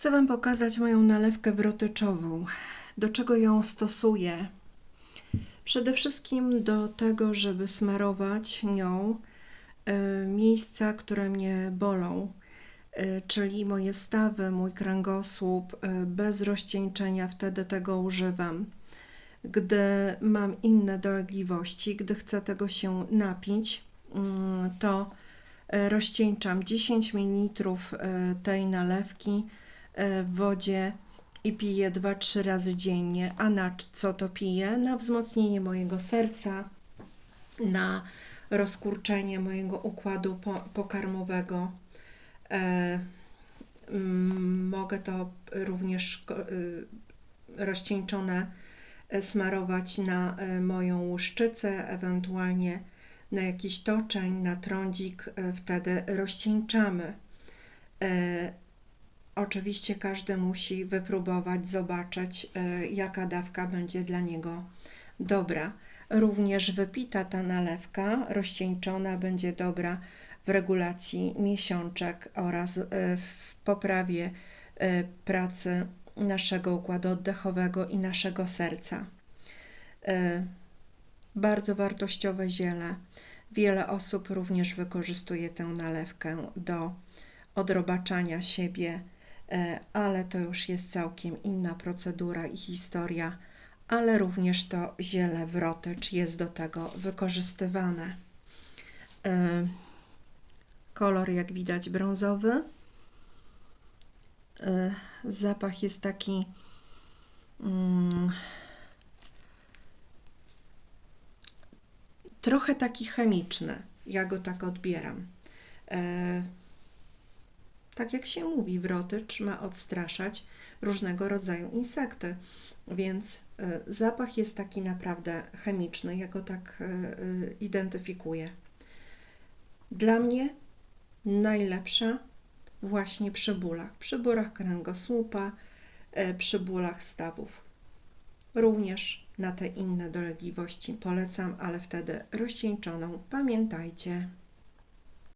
Chcę Wam pokazać moją nalewkę wrotyczową. Do czego ją stosuję? Przede wszystkim do tego, żeby smarować nią y, miejsca, które mnie bolą, y, czyli moje stawy, mój kręgosłup, y, bez rozcieńczenia, wtedy tego używam. Gdy mam inne dolegliwości, gdy chcę tego się napić, mm, to rozcieńczam 10 ml tej nalewki E, w wodzie i piję 2-3 razy dziennie. A na co to piję? Na wzmocnienie mojego serca, na rozkurczenie mojego układu pokarmowego. E, mm, mogę to również e, rozcieńczone smarować na moją łuszczycę, ewentualnie na jakiś toczeń, na trądzik, wtedy rozcieńczamy. Oczywiście każdy musi wypróbować, zobaczyć, e, jaka dawka będzie dla niego dobra. Również wypita ta nalewka rozcieńczona będzie dobra w regulacji miesiączek oraz e, w poprawie e, pracy naszego układu oddechowego i naszego serca. Bardzo wartościowe ziele. Wiele osób również wykorzystuje tę nalewkę do odrobaczania siebie ale to już jest całkiem inna procedura i historia, ale również to ziele wrotycz jest do tego wykorzystywane. E, kolor, jak widać, brązowy. E, zapach jest taki mm, trochę taki chemiczny. Ja go tak odbieram tak jak się mówi, wrotycz ma odstraszać różnego rodzaju insekty, więc e, zapach jest taki naprawdę chemiczny, ja go tak e, e, identyfikuję. Dla mnie najlepsza właśnie przy bólach, przy bólach kręgosłupa, przy bólach stawów. Również na te inne dolegliwości polecam, ale wtedy rozcieńczoną. Pamiętajcie.